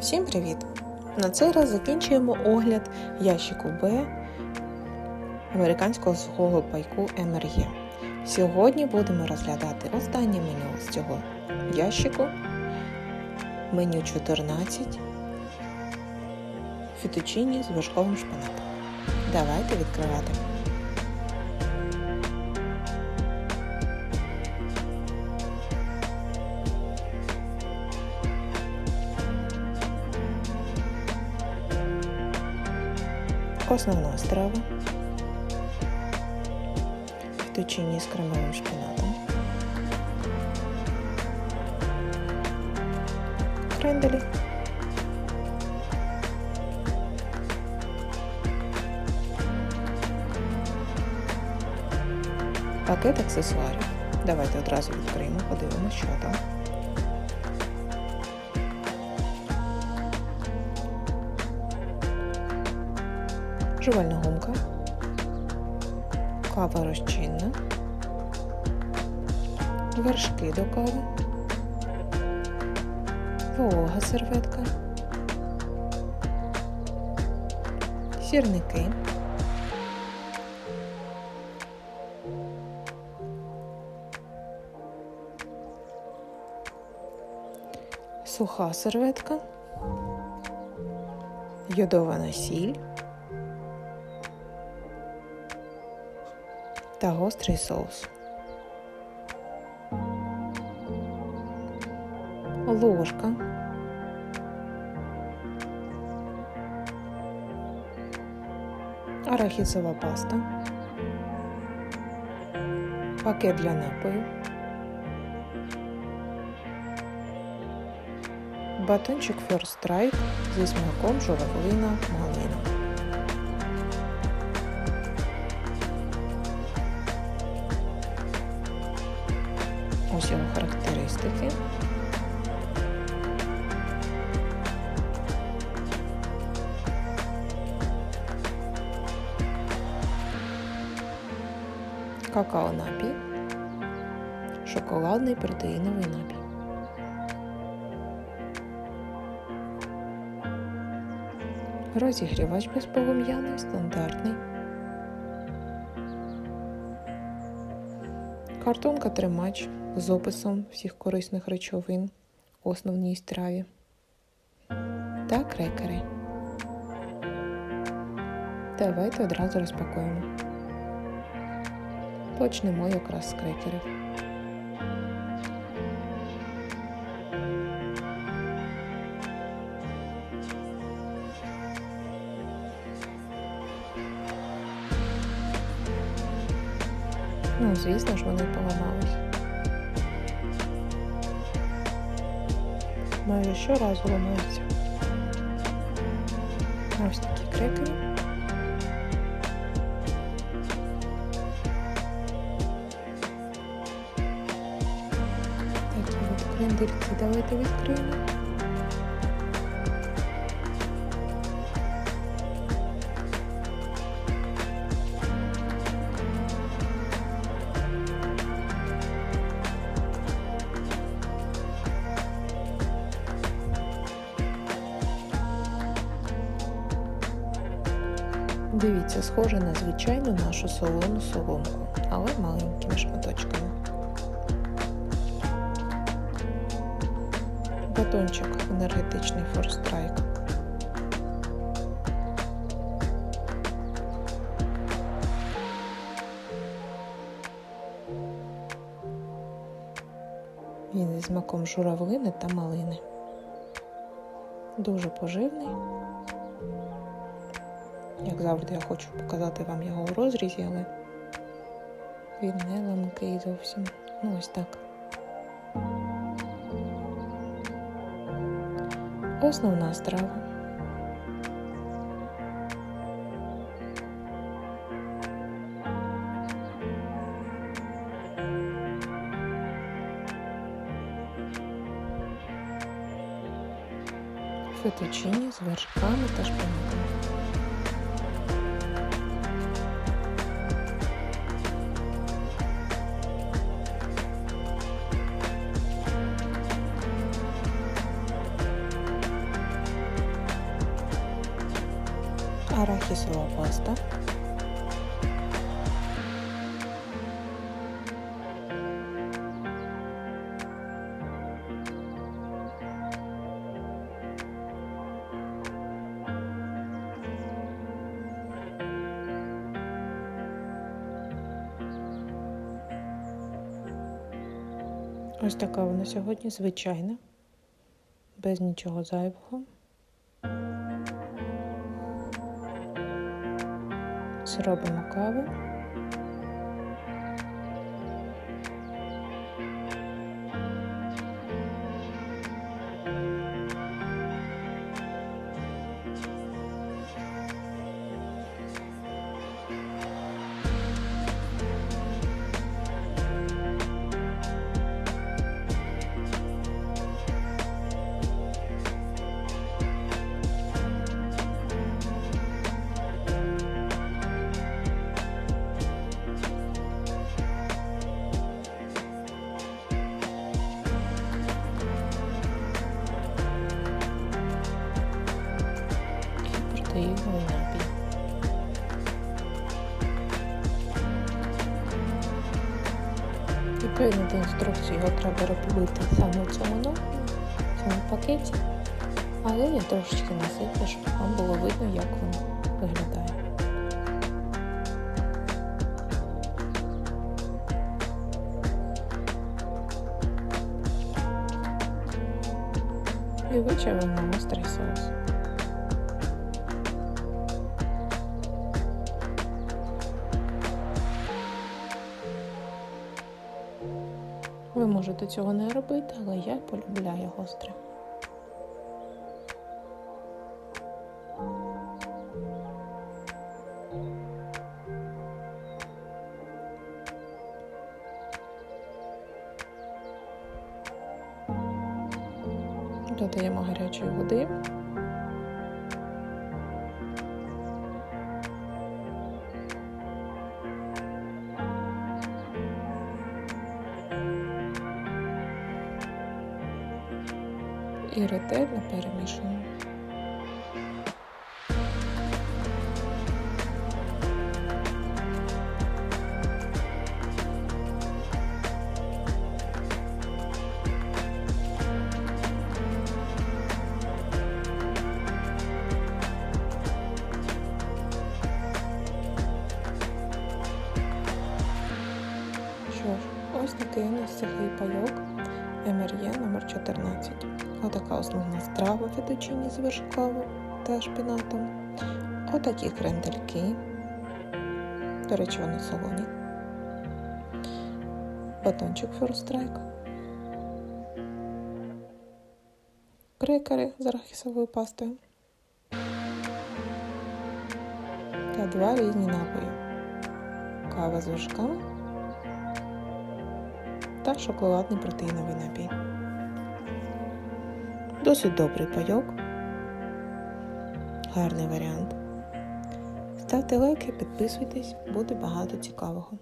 Всім привіт! На цей раз закінчуємо огляд ящику Б американського сухого пайку МРЄ. Сьогодні будемо розглядати останнє меню з цього ящику. Меню 14 фіточині з вершковим шпинатом. Давайте відкривати. Основна страва. Фетучині з кремовим шпинатом. Кренделі. Пакет аксесуарів. Давайте одразу відкриємо, подивимося, що там. Жувальна гумка, кава розчинна, вершки до кави, волога серветка, сірники, суха серветка, йодована сіль. Та гострий соус. Ложка. Арахісова паста. Пакет для напою. Батончик First Strike зі смаком журавлина малина. Ось його характеристики. Какао напій, шоколадний протеїновий напій. Розігрівач безполум'яний, стандартний. Картонка тримач з описом всіх корисних речовин у основній страві та крекери. Давайте одразу розпакуємо. Почнемо якраз з крекерів. Ну, звісно ж, вони поламались. Майже щоразу ламаються. Ось такі крики. Такі от крендельки давайте відкриємо. Дивіться, схоже на звичайну нашу солону соломку, але маленькими шматочками. Батончик енергетичний форстрайк. Він із маком журавлини та малини. Дуже поживний. Як завжди, я хочу показати вам його у розрізі, але він не ламкий зовсім. Ну ось так. Основна страва. Фетучині з вершками та шпинатом. Арахісова паста, Ось така вона сьогодні звичайна, без нічого зайвого. Зробимо каву. І. Відповідно інструкції його треба робити саме в цьому номері, в цьому пакеті. Але я трошечки насиплю, щоб вам було видно, як він виглядає. І вичавимо острий. Ви можете цього не робити, але я полюбляю гостре. Додаємо гарячої води. І ретельно перемішуємо. Що ж, ось такий у нас сухий пайок МРЄ номер 14 Отака основна страва фетучині з вершковим та шпінатом. Отакі крендельки. До речі, вони солоні. Батончик First. Крекери з арахісовою пастою. Та два різні напої. Кава з вершками та шоколадний протеїновий напій. Досить добрий пайок. Гарний варіант. Ставте лайки, підписуйтесь, буде багато цікавого.